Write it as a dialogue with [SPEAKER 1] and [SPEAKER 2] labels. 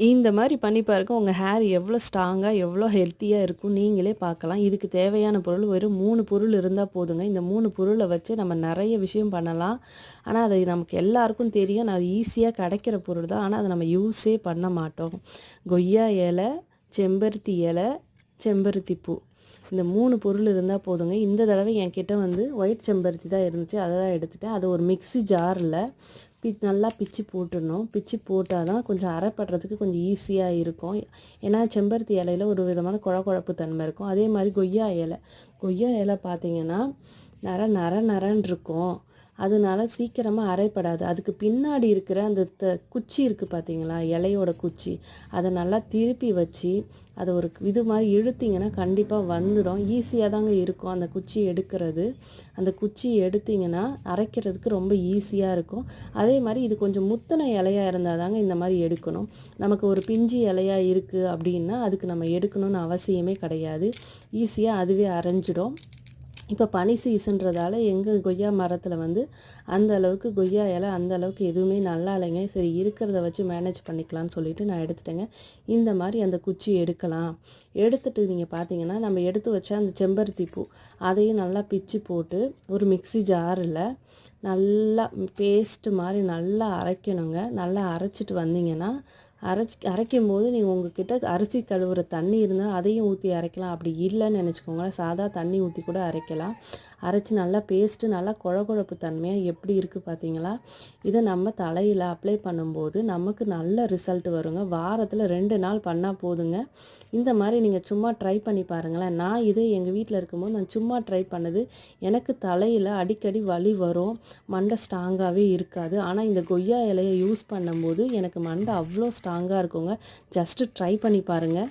[SPEAKER 1] இந்த மாதிரி பண்ணி பாருங்க உங்கள் ஹேர் எவ்வளோ ஸ்ட்ராங்காக எவ்வளோ ஹெல்த்தியாக இருக்கும் நீங்களே பார்க்கலாம். இதுக்கு தேவையான பொருள் வெறும் மூணு பொருள் இருந்தால் போதுங்க. இந்த மூணு பொருளை வச்சு நம்ம நிறைய விஷயம் பண்ணலாம். ஆனால் அது நமக்கு எல்லாருக்கும் தெரியும். அது ஈஸியாக கிடைக்கிற பொருள் தான். ஆனால் அதை நம்ம யூஸே பண்ண மாட்டோம். கொய்யா இலை செம்பருத்தி இலை செம்பருத்தி பூ. இந்த மூணு பொருள் இருந்தால் போதுங்க. இந்த தடவை என்கிட்ட வந்து ஒயிட் செம்பருத்தி தான் இருந்துச்சு. அதை தான் எடுத்துட்டேன். அதை ஒரு மிக்ஸி ஜாரில் பி நல்லா பிச்சு போட்டுடணும். பிச்சு போட்டால் தான் கொஞ்சம் அரைப்படுறதுக்கு கொஞ்சம் ஈஸியாக இருக்கும். ஏன்னா செம்பருத்தி இலையில ஒரு விதமான குழ குழப்பு தன்மை இருக்கும். அதே மாதிரி கொய்யா இலை. கொய்யா இலை பார்த்தீங்கன்னா நர நர நரன்னு இருக்கும். அதனால சீக்கிரமாக அரைப்படாது. அதுக்கு பின்னாடி இருக்கிற அந்த த குச்சி இருக்குது பார்த்தீங்களா இலையோட குச்சி. அதை நல்லா திருப்பி வச்சு அதை ஒரு இது மாதிரி இழுத்திங்கன்னா கண்டிப்பாக வந்துடும். ஈஸியாக தாங்க இருக்கும் அந்த குச்சி எடுக்கிறது. அந்த குச்சி எடுத்திங்கன்னா அரைக்கிறதுக்கு ரொம்ப ஈஸியாக இருக்கும். அதே மாதிரி இது கொஞ்சம் முத்தின இலையாக இருந்தால் தாங்க இந்த மாதிரி எடுக்கணும். நமக்கு ஒரு பிஞ்சு இலையாக இருக்குது அப்படின்னா அதுக்கு நம்ம எடுக்கணும்னு அவசியமே கிடையாது. ஈஸியாக அதுவே அரைஞ்சிடும். இப்போ பனி சீசன்றதால எங்கள் கொய்யா மரத்தில் வந்து அந்த அளவுக்கு கொய்யா இலை அந்த அளவுக்கு எதுவுமே நல்லா இல்லைங்க. சரி இருக்கிறத வச்சு மேனேஜ் பண்ணிக்கலாம்னு சொல்லிட்டு நான் எடுத்துட்டேங்க. இந்த மாதிரி அந்த குச்சி எடுக்கலாம். எடுத்துட்டு நீங்கள் பார்த்தீங்கன்னா நம்ம எடுத்து வச்ச அந்த செம்பருத்தி பூ அதையும் நல்லா பிச்சு போட்டு ஒரு மிக்ஸி ஜாரில் நல்லா பேஸ்ட்டு மாதிரி நல்லா அரைக்கணுங்க. நல்லா அரைச்சிட்டு வந்தீங்கன்னா அரைச்சி அரைக்கும் போது நீங்கள் உங்ககிட்ட அரிசி கழுவுற தண்ணி இருந்தால் அதையும் ஊற்றி அரைக்கலாம். அப்படி இல்லைன்னு நினச்சிக்கோங்களேன். சாதா தண்ணி ஊற்றி கூட அரைக்கலாம். அரைச்சி நல்லா பேஸ்ட்டு நல்லா குழகுழப்பு தன்மையாக எப்படி இருக்குது பார்த்தீங்களா இதை நம்ம தலையில் அப்ளை பண்ணும்போது நமக்கு நல்ல ரிசல்ட் வருங்க. வாரத்தில் ரெண்டு நாள் பண்ணால் போதுங்க. இந்த மாதிரி நீங்கள் சும்மா ட்ரை பண்ணி பாருங்களேன். நான் இது எங்கள் வீட்டில் இருக்கும்போது நான் சும்மா ட்ரை பண்ணது எனக்கு தலையில் அடிக்கடி வலி வரும். மண்டை ஸ்ட்ராங்காகவே இருக்காது. ஆனால் இந்த கொய்யா இலையை யூஸ் பண்ணும்போது எனக்கு மண்டை அவ்வளோ ஸ்ட்ராங்காக இருக்குங்க. ஜஸ்ட்டு ட்ரை பண்ணி பாருங்கள்